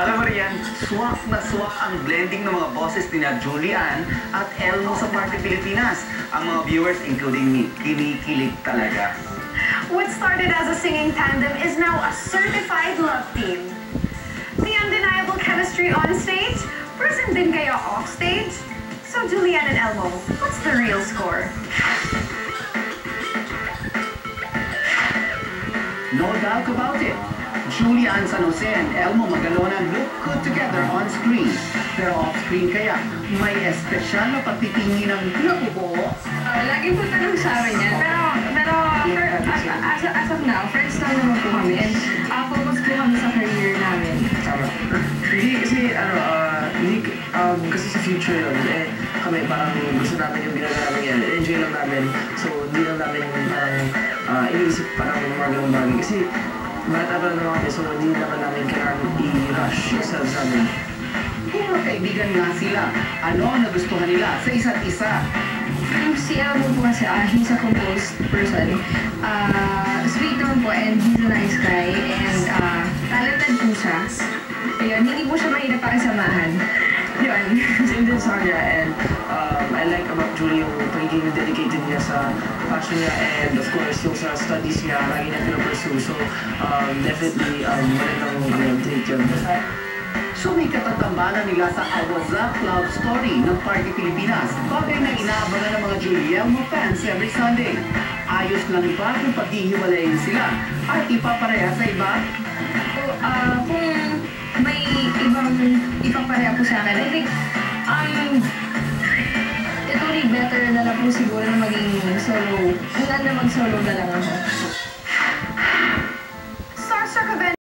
Alam mo riyan, swak na swak ang blending ng mga boses ni Julian at Elmo sa Party Pilipinas. Ang mga viewers, including me, kinikilig talaga. What started as a singing tandem is now a certified love team. The undeniable chemistry on stage, present din kaya off stage? So Julian and Elmo, what's the real score? No doubt about it. Julian San Jose and Elmo Magalonan look good together on screen. Pero off-screen kaya, may espesyal na pagtitingin ng nakubo. Uh, lagi po tanong sa amin yan. Pero, pero for, as, as, as of now, first time naman po kami. And uh, focus po kami sa career namin. Tama. Hindi kasi ano, ah, hindi, um, kasi sa future yun, eh, kami parang gusto namin yung ginagawa namin yan. Enjoy lang namin. So, hindi lang namin parang ah, iniisip parang mga ganung bagay. Kasi, lang naman kami, so hindi naman namin kailangan i-rush yung selves namin. Pero kaibigan nga sila. Ano ang nagustuhan nila sa isa't isa? Yung si Elmo po kasi, uh, he's a composed person. Uh, sweet naman po and he's a nice guy. And uh, talented po siya. Ayun, hindi po siya mahirap pakisamahan. Yun. Same din sa kanya and um, I like about Julie yung pagiging dedicated niya sa passion niya and of course yung sa studies niya, lagi niya pinapursue. So, um, definitely, um, magandang um, take yun. So may katatambanan nila sa Awazak Love Story ng Party Pilipinas. Bagay na inaabangan ng mga Julielmo fans every Sunday. Ayos lang ba kung paghihiwalayin sila at ipapareha sa iba? So, uh, kung may ibang ipapareha po sa akin, I think, um, it would be better na lang po siguro na maging solo, na na mag-solo na lang ako.